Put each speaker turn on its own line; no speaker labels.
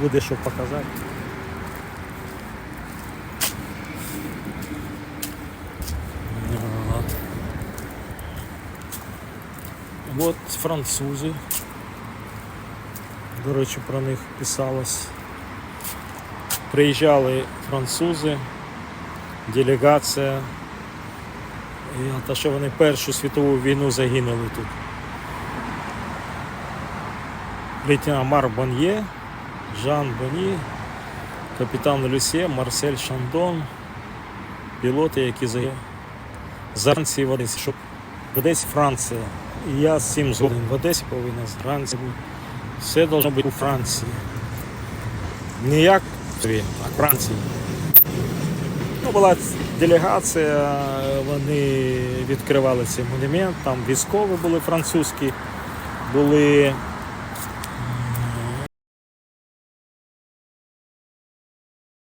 буде що показати. От. Французи. До речі, про них писалось. Приїжджали французи, делегація. І те, що вони Першу світову війну загинули тут. Лейтенант Мар Бон'є, Жан Боні, капітан Люсьє, Марсель Шандон, пілоти, які загинули. Заранці в Одесі, щоб в Одесі Франція. І я з цим згоден. В Одесі повинна зранці бути. Все должно бути у Франції. Не як а Франції. Ну, була делегація, вони відкривали цей монумент, там військові були французькі, були